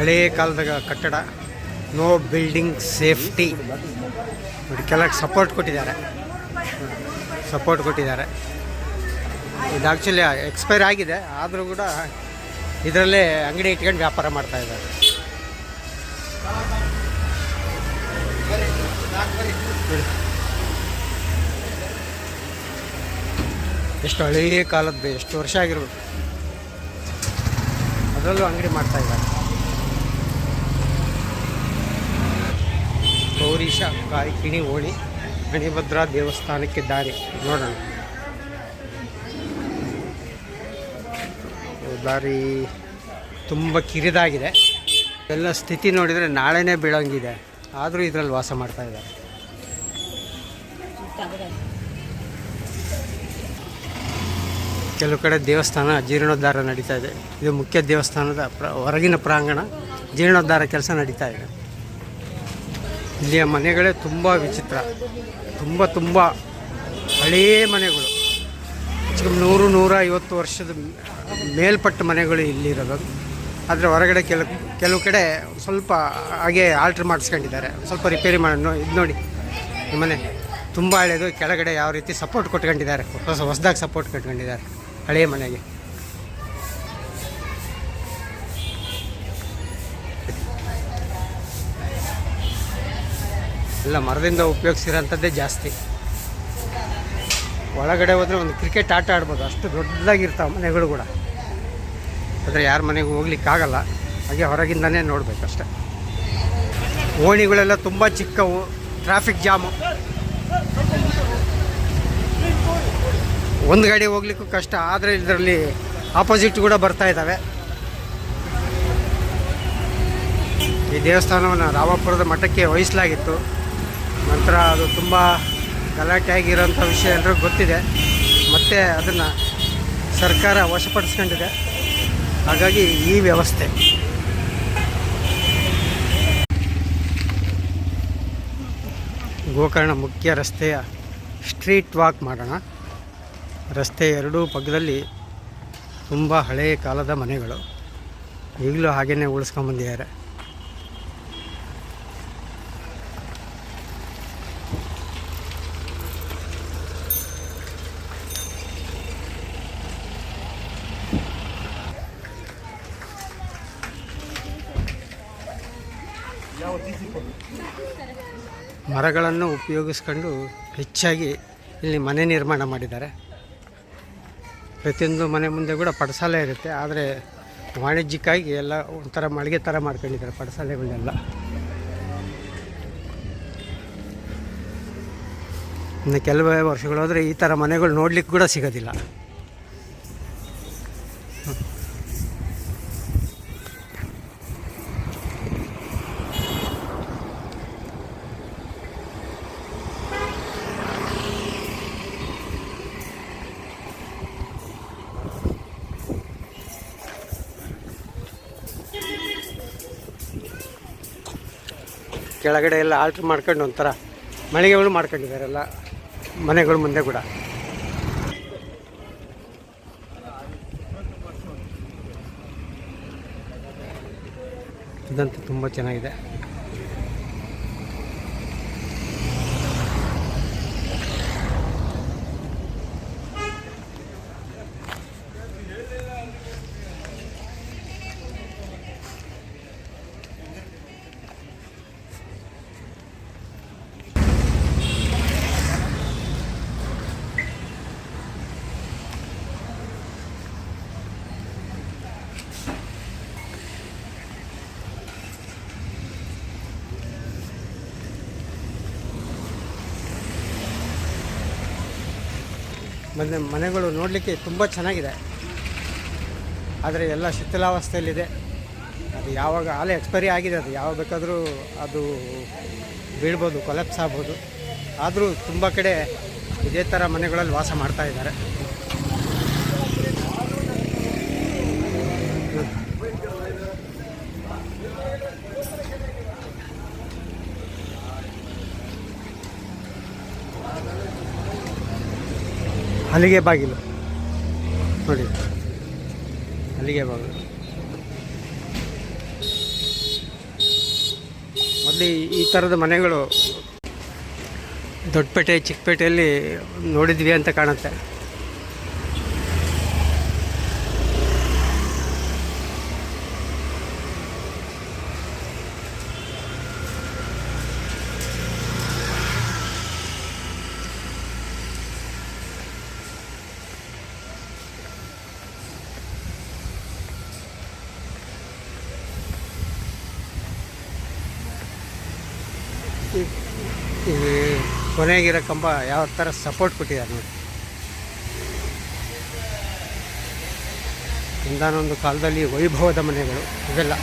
ಹಳೇ ಕಾಲದಾಗ ಕಟ್ಟಡ ನೋ ಬಿಲ್ಡಿಂಗ್ ಸೇಫ್ಟಿ ನೋಡಿ ಕೆಲಕ್ಕೆ ಸಪೋರ್ಟ್ ಕೊಟ್ಟಿದ್ದಾರೆ. ಸಪೋರ್ಟ್ ಕೊಟ್ಟಿದ್ದಾರೆ. ಇದು ಆ್ಯಕ್ಚುಲಿ ಎಕ್ಸ್ಪೈರ್ ಆಗಿದೆ, ಆದರೂ ಕೂಡ ಇದರಲ್ಲೇ ಅಂಗಡಿ ಇಟ್ಕೊಂಡು ವ್ಯಾಪಾರ ಮಾಡ್ತಾ ಇದ್ದಾರೆ. ಎಷ್ಟು ಹಳೆಯ ಕಾಲದ್ದು, ಎಷ್ಟು ವರ್ಷ ಆಗಿರ್ಬೇಕು ಅದರಲ್ಲೂ ಅಂಗಡಿ ಮಾಡ್ತಾ ಇದ್ದಾರೆ. ಗೌರೀಶ ಕಾಯ್ಕಿಣಿ ಓಣಿ ಗಣಿಭದ್ರಾ ದೇವಸ್ಥಾನಕ್ಕೆ ದಾರಿ. ನೋಡೋಣ. ದಾರಿ ತುಂಬ ಕಿರಿದಾಗಿದೆ. ಎಲ್ಲ ಸ್ಥಿತಿ ನೋಡಿದರೆ ನಾಳೆನೇ ಬೀಳೋಂಗಿದೆ. ಆದರೂ ಇದರಲ್ಲಿ ವಾಸ ಮಾಡ್ತಾ ಇದ್ದಾರೆ. ಕೆಲವು ಕಡೆ ದೇವಸ್ಥಾನ ಜೀರ್ಣೋದ್ಧಾರ ನಡೀತಾ ಇದೆ. ಇದು ಮುಖ್ಯ ದೇವಸ್ಥಾನದ ಹೊರಗಿನ ಪ್ರಾಂಗಣ ಜೀರ್ಣೋದ್ಧಾರ ಕೆಲಸ ನಡೀತಾ ಇದೆ. ಇಲ್ಲಿಯ ಮನೆಗಳೇ ತುಂಬ ವಿಚಿತ್ರ. ತುಂಬ ತುಂಬ ಹಳೆಯ ಮನೆಗಳು. ನೂರು ನೂರ ಐವತ್ತು ವರ್ಷದ ಮೇಲ್ಪಟ್ಟ ಮನೆಗಳು ಇಲ್ಲಿರೋದು. ಆದರೆ ಹೊರಗಡೆ ಕೆಲ, ಕೆಲವು ಕಡೆ ಸ್ವಲ್ಪ ಹಾಗೆ ಆಲ್ಟ್ರ್ ಮಾಡಿಸ್ಕೊಂಡಿದ್ದಾರೆ. ಸ್ವಲ್ಪ ರಿಪೇರಿ ಮಾಡೋಣ ಇದು ನೋಡಿ. ಈ ಮನೆ ತುಂಬ ಹಳೆಯದು ಕೆಳಗಡೆ ಯಾವ ರೀತಿ ಸಪೋರ್ಟ್ ಕೊಟ್ಕೊಂಡಿದ್ದಾರೆ. ಹೊಸ, ಹೊಸದಾಗಿ ಸಪೋರ್ಟ್ ಕೊಟ್ಕೊಂಡಿದ್ದಾರೆ. ಹಳೆಯ ಮನೆಗೆ. ಎಲ್ಲ ಮರದಿಂದ ಉಪಯೋಗಿಸಿರೋಂಥದ್ದೇ ಜಾಸ್ತಿ. ಒಳಗಡೆ ಹೋದರೆ ಒಂದು ಕ್ರಿಕೆಟ್ ಆಟ ಆಡ್ಬೋದು. ಅಷ್ಟು ದೊಡ್ಡದಾಗಿರ್ತಾವೆ ಮನೆಗಳು ಕೂಡ. ಆದರೆ ಯಾರ ಮನೆಗೂ ಹೋಗ್ಲಿಕ್ಕಾಗಲ್ಲ ಹಾಗೆ ಹೊರಗಿಂದನೇ ನೋಡಬೇಕಷ್ಟೆ ಓಣಿಗಳೆಲ್ಲ ತುಂಬ ಚಿಕ್ಕವು. ಟ್ರಾಫಿಕ್ ಜಾಮು ಒಂದು ಗಾಡಿ ಹೋಗ್ಲಿಕ್ಕೂ ಕಷ್ಟ. ಆದರೆ ಇದರಲ್ಲಿ ಆಪೋಸಿಟ್ ಕೂಡ ಬರ್ತಾ ಇದ್ದಾವೆ. ಈ ದೇವಸ್ಥಾನವನ್ನು ರಾಮಪುರದ ಮಠಕ್ಕೆ ವಹಿಸಲಾಗಿತ್ತು. ನಂತರ ಅದು ತುಂಬ ಗಲಾಟೆ ಆಗಿರೋಂಥ ವಿಷಯ ಎಲ್ರಿಗೂ ಗೊತ್ತಿದೆ. ಮತ್ತು ಅದನ್ನು ಸರ್ಕಾರ ವಶಪಡಿಸ್ಕೊಂಡಿದೆ. ಹಾಗಾಗಿ ಈ ವ್ಯವಸ್ಥೆ. ಗೋಕರ್ಣ ಮುಖ್ಯ ರಸ್ತೆಯ ಸ್ಟ್ರೀಟ್ ವಾಕ್ ಮಾಡೋಣ. ರಸ್ತೆ ಎರಡೂ ಪಕ್ಕದಲ್ಲಿ ತುಂಬ ಹಳೆಯ ಕಾಲದ ಮನೆಗಳು. ಈಗಲೂ ಹಾಗೆಯೇ ಉಳಿಸ್ಕೊಂಬಂದಿದ್ದಾರೆ ಮರಗಳನ್ನು ಉಪಯೋಗಿಸ್ಕೊಂಡು ಹೆಚ್ಚಾಗಿ ಇಲ್ಲಿ ಮನೆ ನಿರ್ಮಾಣ ಮಾಡಿದ್ದಾರೆ. ಪ್ರತಿಯೊಂದು ಮನೆ ಮುಂದೆ ಕೂಡ ಪಡಸಾಲೆ ಇರುತ್ತೆ. ಆದರೆ ವಾಣಿಜ್ಯಕ್ಕಾಗಿ ಎಲ್ಲ ಒಂಥರ ಮಳಿಗೆ ಥರ ಮಾಡ್ಕೊಂಡಿದ್ದಾರೆ ಪಡಸಾಲೆಗಳನ್ನೆಲ್ಲ ಇನ್ನು ಕೆಲವೇ ವರ್ಷಗಳಾದರೆ ಈ ಥರ ಮನೆಗಳು ನೋಡ್ಲಿಕ್ಕೆ ಕೂಡ ಸಿಗೋದಿಲ್ಲ. ಕೆಳಗಡೆ ಎಲ್ಲ ಆಲ್ಟ್ರ್ ಮಾಡ್ಕೊಂಡು ಒಂಥರ ಮಳಿಗೆಗಳು ಮಾಡ್ಕೊಂಡಿದ್ದಾರೆ ಎಲ್ಲ ಮನೆಗಳ ಮುಂದೆ ಕೂಡ. ಇದಂತೂ ತುಂಬ ಚೆನ್ನಾಗಿದೆ. ಮನೆ ಮನೆಗಳು ನೋಡಲಿಕ್ಕೆ ತುಂಬ ಚೆನ್ನಾಗಿದೆ. ಆದರೆ ಎಲ್ಲ ಶಿಥಿಲಾವಸ್ಥೆಯಲ್ಲಿದೆ. ಅದು ಯಾವಾಗ ಆಲೆ ಎಕ್ಸ್ಪೈರಿ ಆಗಿದೆ, ಅದು ಯಾವಾಗ ಬೇಕಾದರೂ ಅದು ಬೀಳ್ಬೋದು ಕೊಲೆಪ್ಸ್ ಆಗ್ಬೋದು. ಆದರೂ ತುಂಬ ಕಡೆ ಇದೇ ಥರ ಮನೆಗಳಲ್ಲಿ ವಾಸ ಮಾಡ್ತಾ ಇದ್ದಾರೆ. ಹಲಿಗೆ ಬಾಗಿಲು. ನೋಡಿ. ಹಲಿಗೆ ಬಾಗಿಲು. ಮೊದಲು ಈ ಥರದ ಮನೆಗಳು ದೊಡ್ಡಪೇಟೆ ಚಿಕ್ಕಪೇಟೆಯಲ್ಲಿ ನೋಡಿದ್ವಿ ಅಂತ ಕಾಣುತ್ತೆ. ಕೊನೆಗಿರೋ ಕಂಬ ಯಾವ ಥರ ಸಪೋರ್ಟ್ ಕೊಟ್ಟಿದ್ದಾರೆ ನೋಡಿ ಒಂದಾನೊಂದು ಕಾಲದಲ್ಲಿ ವೈಭವದ ಮನೆಗಳು ಇವೆಲ್ಲ